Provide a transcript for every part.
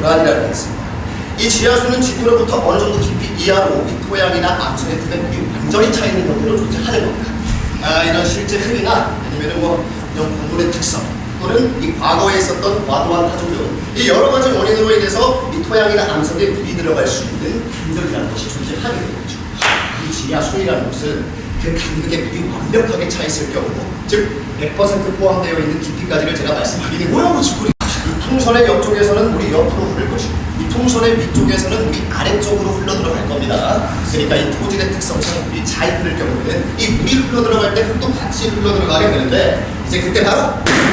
도란이라고 했습니다. 이 지하수는 지구로부터 어느 정도 깊이 이하로 이 토양이나 암석의 틈에 물이 완전히 차 있는 형태로 존재하는 겁니다. 아, 이런 실제 흐리나 아니면은 뭐 이런 공물의 특성 또는 이 과거에 있었던 과도한 파종 등이 여러 가지 원인으로 인해서 이 토양이나 암석에 물이 들어갈 수 있는 간격이라는 것이 존재하게 되는 거죠. 이 지하수이라는 것은 그 간격에 물이 완벽하게 차 있을 경우 즉 100% 포함되어 있는 깊이까지를 제가 말씀드리는 뭐라고 풍선의 옆쪽에서는 물이 옆으로 흐를 것이고 이 풍선의 위쪽에서는 물이 아래쪽으로 흘러 들어갈 겁니다. 그러니까 이 토질의 특성상 물이 잘 흐를 경우에는 이 물이 흘러 들어갈 때 흙도 같이 흘러 들어가게 되는데 이제 그때 바로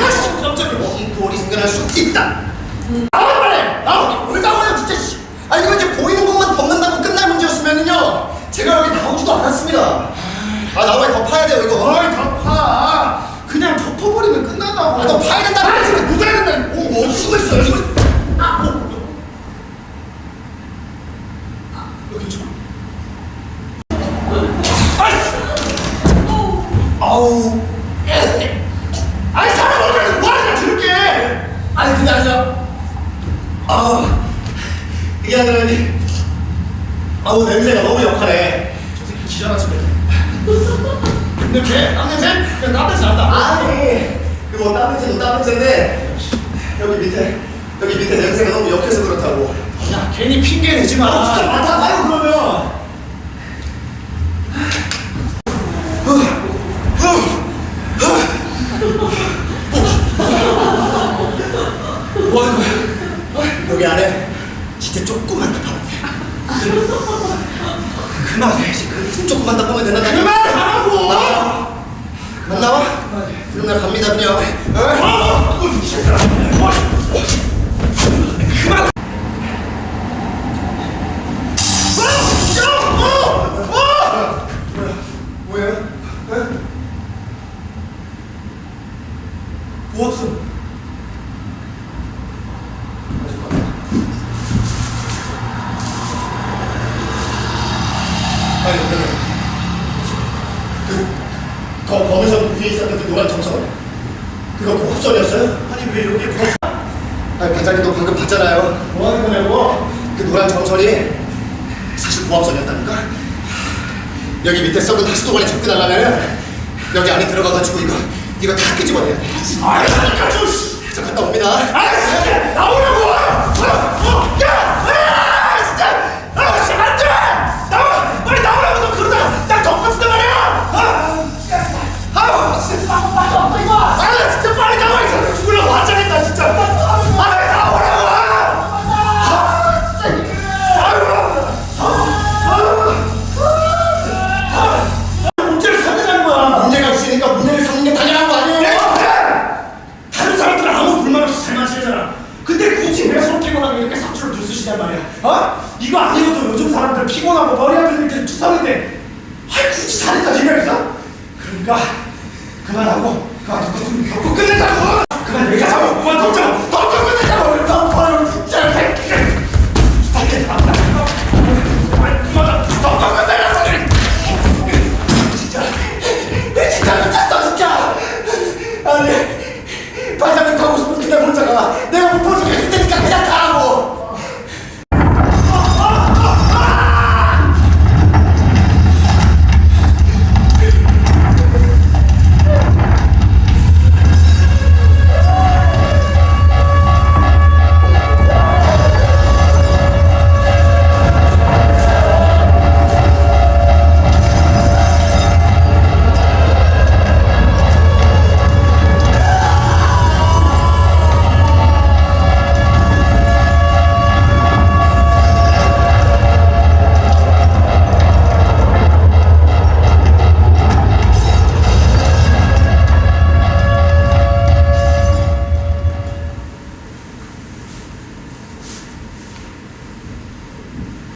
아씨 깜짝이야 잉크홀이 생겨날 수 있다. 나와 빨리 나와 왜 나와요 진짜 씨. 아니 이거 이제 보이는 것만 덮는다고 끝날 문제였으면은요 제가 여기 나오지도 않았습니다. 아 나와 더 파야 돼요 이거. 어이 덮어 그냥 덮어버리면 끝난다고 아, 너 파야 된다고 아, 지금 묻어야 된다 오, 뭐 쓰고 있어요 지금? 아, 뭐. 여기 좀. 아우. 아니 사람 얼굴에서 뭐하냐 들게? 아니 그게 아니라. 아 그게 아니라 니 아우 냄새가 너무 역하네 저 새끼 기절한 소리 이렇게? 땀 냄새? 그냥 땀 냄새 난다. 아니 그뭐 따뜻해도 따뜻한데 여기 밑에 여기 밑에 냄새가 너무 역해서 그렇다고. 야 괜히 핑계 내지 마. 아 진짜 맡아봐요 그러면 뭐 하는 거야 여기 안에 진짜 조금만 더 파면 돼 그만해. 지금 조금만 더 파면 된다 그만하라고! 안 나와? 그럼 나 갑니다 그냥. 어? 그만 뭐예요? 부었어 아니 그러면 그거 검은선 위에 있었던 그 노란 점선 그거 고급선이었어요? 아니 왜 여기 부었어 아니 반장님도 방금 봤잖아요. 뭐 하는 거냐고? 그 노란 점선이 사실 고압선이었다니까? 여기 밑에 썩은 다스도관에 접근하려면 여기 안에 들어가가지고 이거 이거 다 끄집어내야 돼. 아이 잠깐 좀자 갔다 옵니다. 아 진짜 나오라고 들쓰시단 말이야? 어? 이거 아니어도 요즘 사람들 피곤하고 머리 아픈 일들 투성인데 아 굳이 자리까지 해야겠어? 그러니까 그만하고 그만 덮고 덮고 끝내자고!